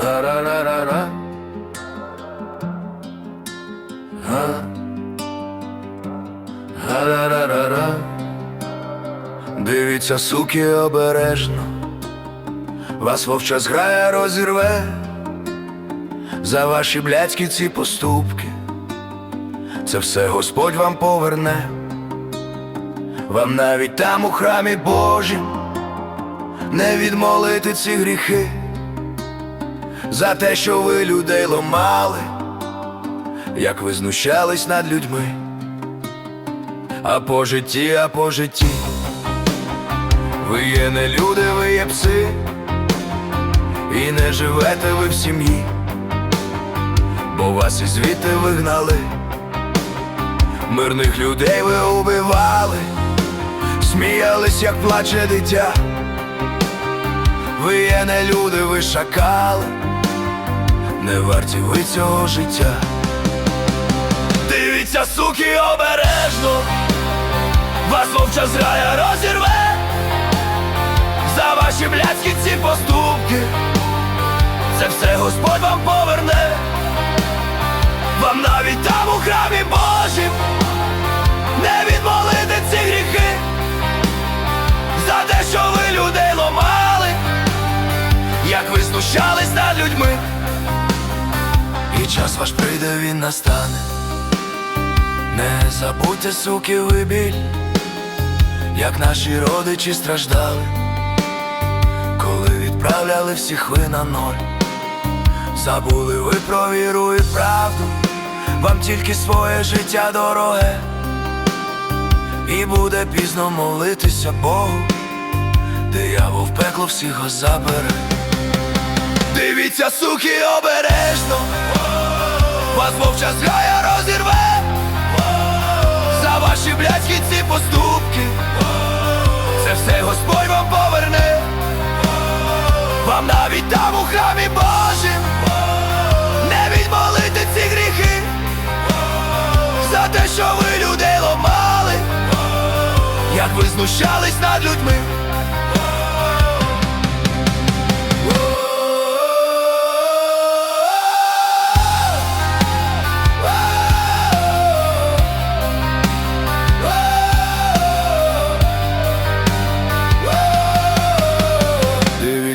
Га-ра-ра-ра-ра. Га. Га-ра-ра-ра-ра. Дивіться, суки, обережно. Вас вовча зграя розірве за ваші блядські ці поступки. Це все Господь вам поверне. Вам навіть там у храмі Божім не відмолити ці гріхи за те, що ви людей ломали, як ви знущались над людьми, а по житті, а по житті, ви є не люди, ви є пси, і не живете ви в сім'ї, бо вас і звідти вигнали, мирних людей ви убивали, сміялись, як плаче дитя. Ви є не люди, ви шакали, не варті ви цього життя. Дивіться, суки, обережно, вас вовча зграя розірве за ваші блядські ці поступки. Це все Господь вам поверне, вам навіть там у храмі ви знущались над людьми, і час ваш прийде, він настане. Не забудьте, суки, ви біль, як наші родичі страждали, коли відправляли всіх ви на ноль. Забули ви про віру і правду, вам тільки своє життя дороге, і буде пізно молитися Богу, диявол в пекло всіх забере. Дивіться, суки, обережно, вас вовча зграя розірве. За ваші блядські ці поступки. Це все Господь вам поверне, вам навіть там у храмі Божим не відмолити ці гріхи. За те, що ви людей ломали, як ви знущались над людьми.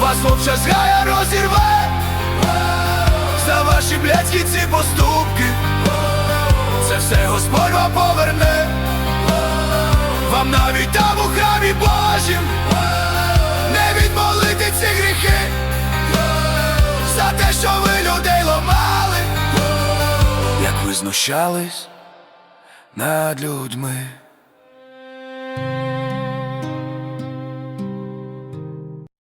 вас вовча зграя розірве за ваші блядські ці поступки. Це все Господь вам поверне, вам навіть там у храмі Божім не відмолити ці гріхи. За те, що ви людей ломали, як ви знущались над людьми.